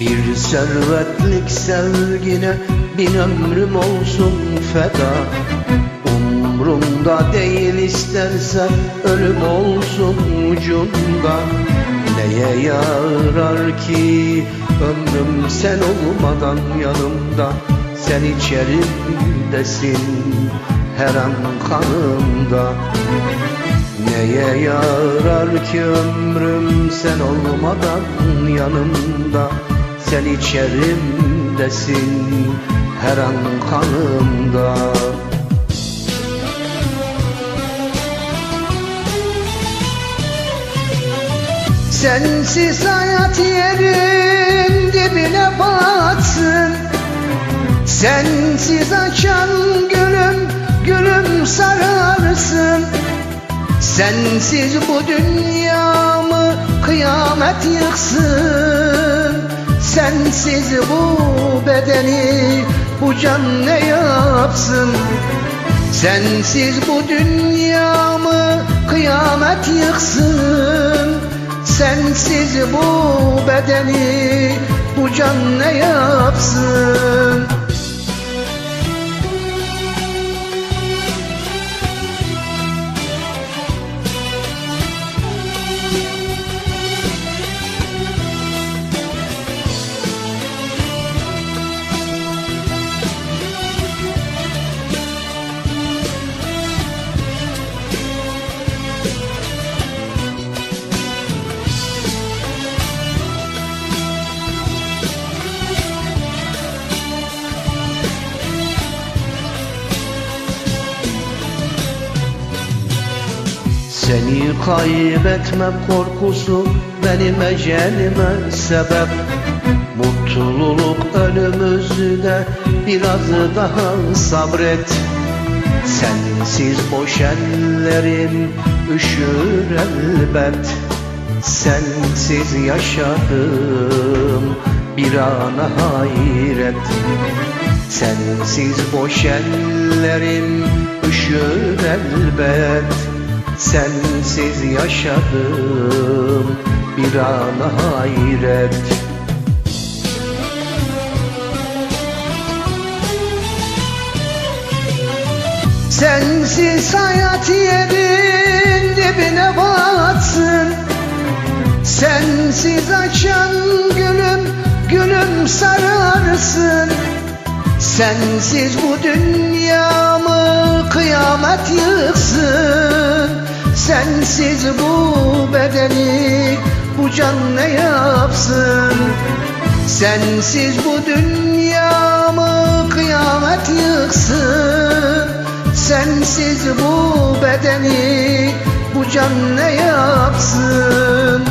Bir servetlik sevgine bin ömrüm olsun feda. Umrumda değil istersen ölüm olsun ucunda. Neye yarar ki ömrüm sen olmadan yanımda? Sen içerimdesin her an kanımda. Neye yarar ki ömrüm sen olmadan yanımda Sen içerimdesin her an kanımda. Sensiz hayat yerin dibine batsın. Sensiz açan gülüm gülüm sararsın. Sensiz bu dünyamı kıyamet yıksın Sensiz bu bedeni bu can ne yapsın? Sensiz bu dünyamı kıyamet yıksın Sensiz bu bedeni bu can ne yapsın Seni kaybetmem korkusu benim ecelime sebep. Mutluluk önümüzde biraz daha sabret. Sensiz boş ellerim üşür elbet. Sensiz yaşadım bir ana hayret. Sensiz boş ellerim üşür elbet Sensiz yaşadım bir an hayret. Sensiz hayat yerin dibine batsın. Sensiz açan gülüm gülüm sararsın. Sensiz bu dünyamı kıyamet yıksın Sensiz bu bedeni bu can ne yapsın? Sensiz bu dünyamı kıyamet yıksın. Sensiz bu bedeni bu can ne yapsın